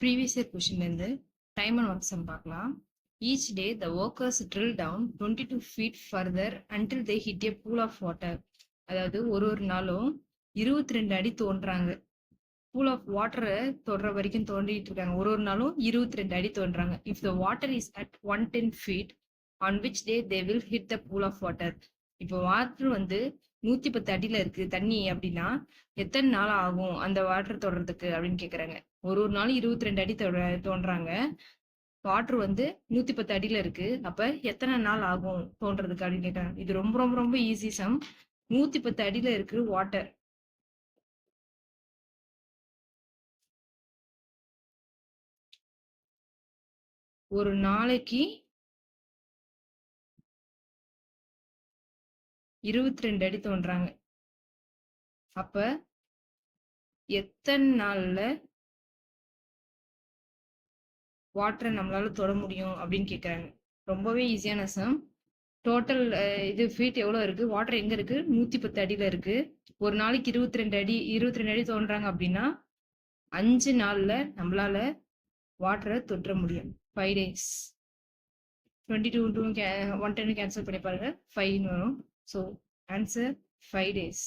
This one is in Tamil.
ப்ரீவியஸ் இயர் கொஷின்லேருந்து டைம் அண்ட் ஒர்க் சம் பார்க்கலாம். Each day the workers drill down twenty two feet further until they hit a pool of water அதாவது ஒரு ஒரு நாளும் இருபத்தி ரெண்டு அடி தோன்றாங்க. பூல் ஆஃப் வாட்டரை தொடுற வரைக்கும் தோண்டிட்டு இருக்காங்க. ஒரு ஒரு நாளும் இருபத்தி ரெண்டு அடி தோன்றாங்க. If the water is at one ten feet on which day they will hit the pool of water இப்போ வாட்டர் வந்து நூத்தி பத்து அடியில இருக்கு தண்ணி அப்படின்னா எத்தனை நாள் ஆகும் அந்த வாட்டர் தொடுறதுக்கு அப்படின்னு கேக்குறாங்க. ஒரு ஒரு நாள் இருபத்தி ரெண்டு அடி தொட- தோன்றாங்க. வாட்டர் வந்து நூத்தி பத்து அடியில இருக்கு. அப்ப எத்தனை நாள் ஆகும் தோன்றதுக்கு அப்படின்னு கேக்குறாங்க. இது ரொம்ப ரொம்ப ரொம்ப ஈஸி சம் நூத்தி பத்து அடியில இருக்கு வாட்டர் ஒரு நாளைக்கு இருபத்தி ரெண்டு அடி தோன்றாங்க. அப்ப எத்தனை நாள்ல வாட்டரை நம்மளால தொட முடியும் அப்படின்னு கேக்குறாங்க. ரொம்பவே ஈஸியான சம் டோட்டல் இது ஃபீட் எவ்வளோ இருக்கு? வாட்டர் எங்க இருக்கு? நூத்தி பத்து அடியில இருக்கு. ஒரு நாளைக்கு இருபத்தி ரெண்டு அடி இருபத்தி ரெண்டு அடி தோன்றாங்க அப்படின்னா அஞ்சு நாள்ல நம்மளால வாட்டரை தொற்ற முடியும். Five days twenty two two one ten cancel பண்ணி பாருங்க. ஃபைவ்னு வரும். So answer five days